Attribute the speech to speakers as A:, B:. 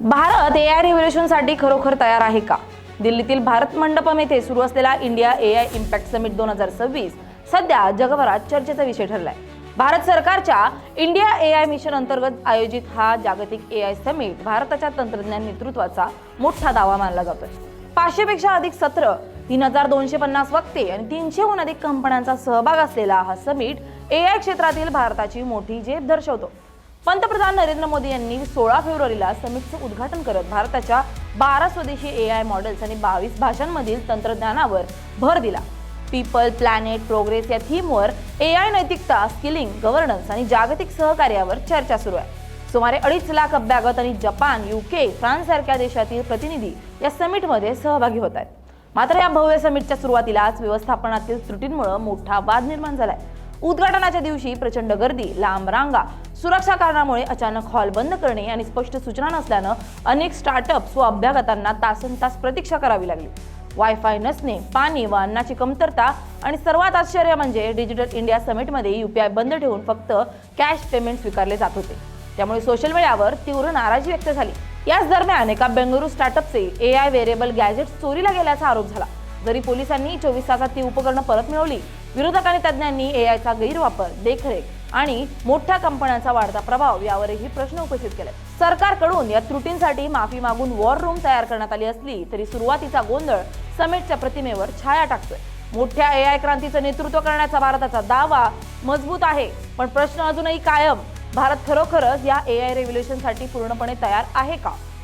A: भारत ए I रिव्होल्युशनसाठी खरोखर तयार आहे का? दिल्लीतील भारत मंडपम येथे सुरू असलेला India A I impact summit दोन हजार सव्वीस सध्या जगभरात चर्चेचा विषय ठरलाय. भारत सरकारच्या इंडिया ए आय मिशन अंतर्गत आयोजित हा जागतिक ए आय समिट भारताच्या तंत्रज्ञान नेतृत्वाचा मोठा दावा मानला जातोय. पाचशेपेक्षा अधिक सत्र तीन हजार दोनशे पन्नास वक्ते आणि तीनशेहून अधिक कंपन्यांचा सहभाग असलेला हा समिट ए आय क्षेत्रातील भारताची मोठी झेप दर्शवतो. पंतप्रधान नरेंद्र मोदी यांनी सोळा फेब्रुवारीला समिटचं उद्घाटन करत भारताच्या बारा स्वदेशी ए आय मॉडेल्स आणि बावीस भाषांमधील तंत्रज्ञानावर भर दिला. पीपल प्लॅनेट प्रोग्रेस या थीमवर ए आय नैतिकता स्किलिंग गव्हर्नन्स आणि जागतिक सहकार्यावर चर्चा सुरू आहे. सुमारे अडीच लाख अभ्यागत आणि जपान युके फ्रान्स सारख्या देशातील प्रतिनिधी या समिटमध्ये सहभागी होत आहेत. मात्र या भव्य समिटच्या सुरुवातीलाच व्यवस्थापनातील त्रुटींमुळे मोठा वाद निर्माण झालाय. उद्घाटनाच्या दिवशी प्रचंड गर्दी लांब रांगा सुरक्षा कारणामुळे अचानक हॉल बंद करणे आणि स्पष्ट सूचना नसल्यानं अनेक स्टार्टअप्स व अभ्यागतांना तासन तास प्रतीक्षा करावी लागली. वायफाय नसणे पाणी व अन्नाची कमतरता आणि सर्वात आश्चर्य म्हणजे डिजिटल इंडिया समिटमध्ये युपीआय बंद ठेवून फक्त कॅश पेमेंट स्वीकारले जात होते. त्यामुळे सोशल मीडियावर तीव्र नाराजी व्यक्त झाली. याच दरम्यान एका बेंगळुरू स्टार्टअपचे ए आय वेरिएबल गॅजेट्स चोरीला गेल्याचा आरोप झाला. जरी पोलिसांनी चोवीस तासात ती उपकरणं परत मिळवली विरोधकांनी तज्ज्ञांनी ए आयचा गैरवापर देखरेख आणि मोठ्या कंपन्यांचा वाढता प्रभाव यावरही प्रश्न उपस्थित केले. सरकारकडून या त्रुटींसाठी माफी मागून वॉर रूम तयार करण्यात आली असली तरी सुरुवातीचा गोंधळ समेटच्या प्रतिमेवर छाया टाकतोय. मोठ्या ए आय क्रांतीचं नेतृत्व करण्याचा भारताचा दावा मजबूत आहे पण प्रश्न अजूनही कायम. भारत खरोखरच या ए आय रेव्होल्युशनसाठी पूर्णपणे तयार आहे का?